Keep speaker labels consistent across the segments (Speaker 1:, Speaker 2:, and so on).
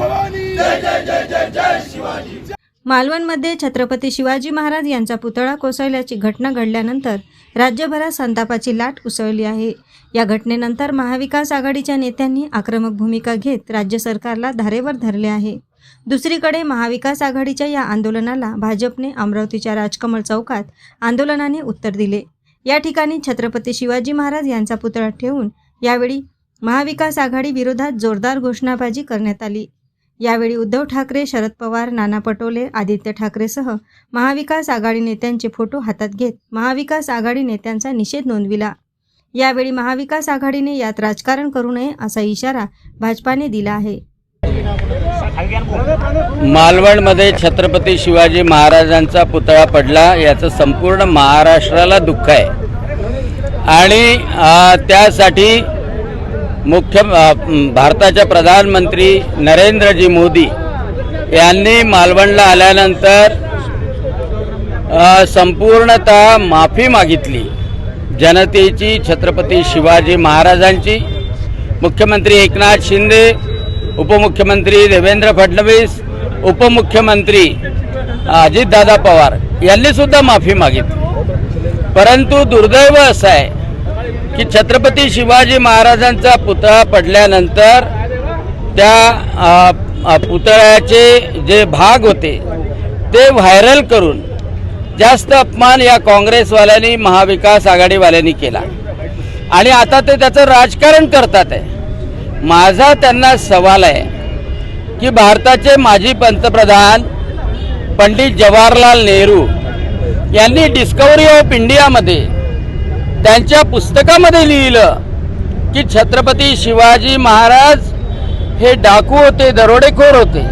Speaker 1: भवानी जय जय जय जय जय शिवाजी!
Speaker 2: मालवणमध्ये छत्रपती शिवाजी महाराज यांचा पुतळा कोसळल्याची घटना घडल्यानंतर राज्यभरात संतापाची लाट उसळली आहे. या घटनेनंतर महाविकास आघाडीच्या नेत्यांनी आक्रमक भूमिका घेत राज्य सरकारला धारेवर धरले आहे. दुसरीकडे महाविकास आघाडीच्या या आंदोलनाला भाजपने अमरावतीच्या राजकमल चौकात आंदोलनाने उत्तर दिले. या ठिकाणी छत्रपती शिवाजी महाराज यांचा पुतळा ठेवून यावेळी महाविकास आघाडी विरोधात जोरदार घोषणाबाजी करण्यात आली. यावेळी उद्धव ठाकरे शरद पवार नाना पटोले आदित्य ठाकरेसह महाविकास आघाडी नेत्यांचे फोटो हातात घेत महाविकास आघाडी नेत्यांचा निषेध नोंदविला. यावेळी महाविकास आघाडीने यात राजकारण करू नये असा इशारा भाजपाने दिला आहे.
Speaker 3: मालवणमध्ये छत्रपती शिवाजी महाराजांचा पुतळा पडला याचं संपूर्ण महाराष्ट्राला दुःख आहे. आणि त्यासाठी मुख्य भारताच्या प्रधानमंत्री नरेंद्रजी मोदी यांनी मालवणला आल्यानंतर संपूर्णतः माफी मागितली. जनतेची छत्रपती शिवाजी महाराजांची. मुख्यमंत्री एकनाथ शिंदे उपमुख्यमंत्री देवेंद्र फडणवीस उपमुख्यमंत्री अजितदादा पवार यांनीसुद्धा माफी मागितली. परंतु दुर्दैव असं आहे की छत्रपती शिवाजी महाराजांचा पुतळा पडल्यानंतर त्या पुतळ्याचे जे भाग होते ते व्हायरल करून जास्त अपमान या काँग्रेसवाल्यांनी महाविकास आघाडीवाल्यांनी केला. आणि आता ते त्याचं राजकारण करतात आहे. माझा त्यांना सवाल आहे की भारताचे माजी पंतप्रधान पंडित जवाहरलाल नेहरू यांनी डिस्कवरी ऑफ इंडियामध्ये त्यांच्या पुस्तकामध्ये लिहिलं की छत्रपती शिवाजी महाराज हे डाकू होते दरोडेखोर होते.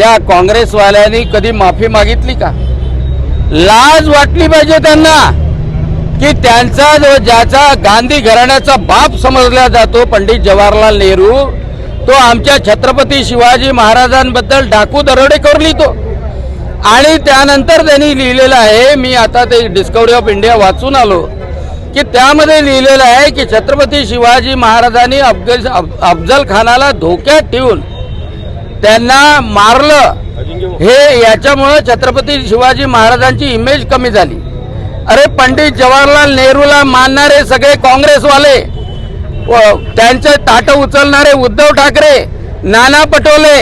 Speaker 3: या काँग्रेसवाल्यांनी कधी माफी मागितली का? लाज वाटली पाहिजे त्यांना की त्यांचा जो ज्याचा गांधी घराण्याचा बाप समजला जातो पंडित जवाहरलाल नेहरू तो आमच्या छत्रपती शिवाजी महाराजांबद्दल डाकू दरोडेखोर लिहितो. आणि त्यानंतर त्यांनी लिहिलेलं आहे मी आता ते डिस्कवरी ऑफ इंडिया वाचून आलो की त्यामध्ये लिहिलेलं आहे की छत्रपती शिवाजी महाराजांनी अफगल अफजल खानाला धोक्यात ठेवून त्यांना मारलं. हे याच्यामुळं छत्रपती शिवाजी महाराजांची इमेज कमी झाली. अरे पंडित जवाहरलाल नेहरूला मानणारे सगळे काँग्रेसवाले व त्यांचे ताट उचलणारे उद्धव ठाकरे नाना पटोले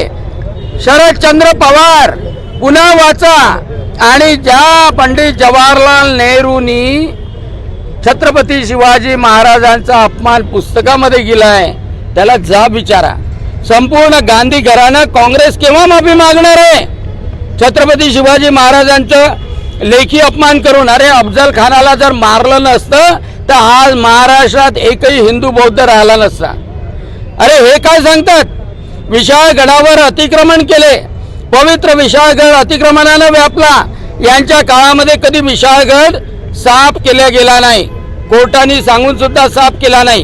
Speaker 3: शरदचंद्र पवार पुन्हा वाचा आणि ज्या पंडित जवाहरलाल नेहरूंनी छत्रपती शिवाजी महाराजांचा अपमान पुस्तकामध्ये गेलाय. त्याला जा विचारा संपूर्ण गांधी घरानं काँग्रेस केव्हा माफी मागणार आहे? छत्रपती शिवाजी महाराजांचं लेखी अपमान करून अरे अफजल खानाला जर मारलं नसतं तर आज महाराष्ट्रात एकही हिंदू बौद्ध राहिला नसता. अरे हे काय सांगतात? विशाळगडावर अतिक्रमण केले. पवित्र विशाळगड अतिक्रमणानं व्यापला. यांच्या काळामध्ये कधी विशाळगड साफ केला गेला नाही. कोर्टाने सांगून सुद्धा साफ केला नाही.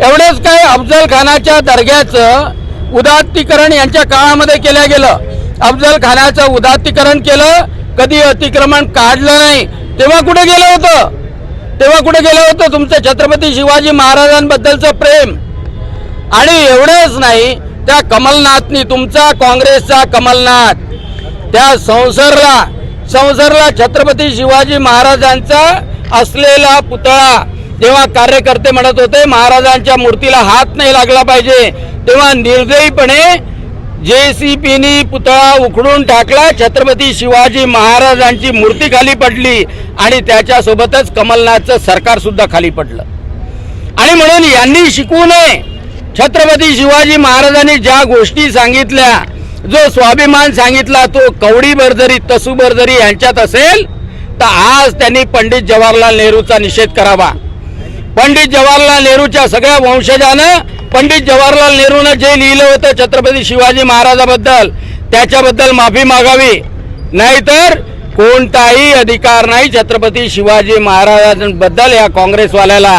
Speaker 3: एवढंच काय अफजल खानाच्या दर्ग्याचं उदात्तीकरण यांच्या काळामध्ये केलं गेलं. अफजल खानाचं उदात्तीकरण केलं कधी अतिक्रमण काढलं नाही. तेव्हा कुठे गेलं होतं? तेव्हा कुठे गेलं होतं? तुमचं छत्रपती शिवाजी महाराजांबद्दलचं प्रेम. आणि एवढंच नाही त्या कमलनाथनी तुमचा काँग्रेसचा कमलनाथ त्या संसरला संसरला छत्रपती शिवाजी महाराजांचा असलेला पुतळा जेव्हा कार्यकर्ते म्हणत होते महाराजांच्या मूर्तीला हात नाही लागला पाहिजे तेव्हा निर्दयीपणे जे सी पीनी पुतळा उखडून टाकला. छत्रपती शिवाजी महाराजांची मूर्ती खाली पडली आणि त्याच्यासोबतच कमलनाथचं सरकार सुद्धा खाली पडलं. आणि म्हणून यांनी शिकू नये. छत्रपती शिवाजी महाराजांनी ज्या गोष्टी सांगितल्या जो स्वाभिमान सांगितला तो कवडी जरी तसू जरी यांच्यात असेल तर आज त्यांनी पंडित जवाहरलाल नेहरूचा निषेध करावा. पंडित जवाहरलाल नेहरूच्या सगळ्या वंशजानं पंडित जवाहरलाल नेहरूनं जे लिहिलं होतं छत्रपती शिवाजी महाराजाबद्दल त्याच्याबद्दल माफी मागावी. नाहीतर कोणताही अधिकार नाही छत्रपती शिवाजी महाराजांबद्दल या काँग्रेसवाल्याला.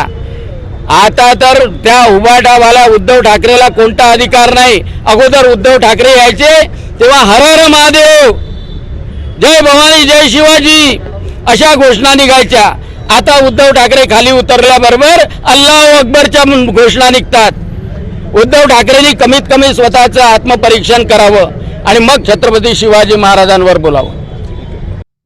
Speaker 3: आता तर त्या उभाटावाला उद्धव ठाकरेला कोणता अधिकार नाही? अगोदर उद्धव ठाकरे यायचे तेव्हा हर हर महादेव. जय भवानी जय शिवाजी. अशा घोषणा निघायच्या आता उद्धव ठाकरे खाली उतरल्याबरोबर अल्लाह अकबरच्या घोषणा निघतात उद्धव ठाकरेंनी कमीत कमी स्वतःचं आत्मपरीक्षण करावं आणि मग छत्रपती शिवाजी महाराजांवर बोलावं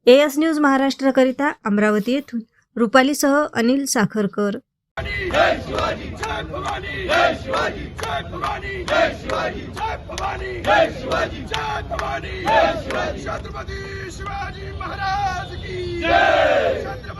Speaker 2: ए एस न्यूज महाराष्ट्रकरिता अमरावती येथून रुपालीसह अनिल साखरकर
Speaker 1: जय शिवाजी जय भवानी जय शिवाजी जय भवानी जय शिवाजी जय भवानी जय शिवाजी जय भवानी जय शिवाजी छत्रपती शिवाजी महाराज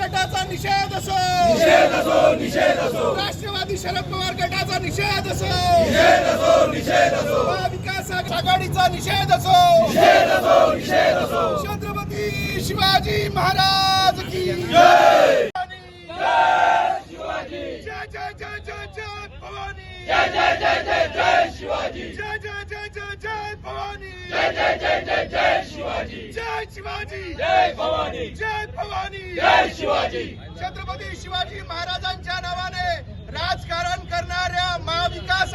Speaker 1: गटाचा निषेध असो. निषेध असो निषेध असो. राष्ट्रवादी शरद पवार गटाचा निषेध असो. निषेध असो निषेध असो. महाविकास आघाडीचा निषेध असो. निषेध असो निषेध असो. छत्रपती शिवाजी महाराज की जय शिवाजी. जय जय जय जय जय भवानी जय जय जय जय जय शिवाजी. जय जय जय जय जय भवानी जय जय जय जय जय शिवाजी. जय शिवाजी. जय भवानी. जय भवानी. जय शिवाजी छत्रपती शिवाजी महाराजांच्या नावाने राजकारण करणाऱ्या महाविकास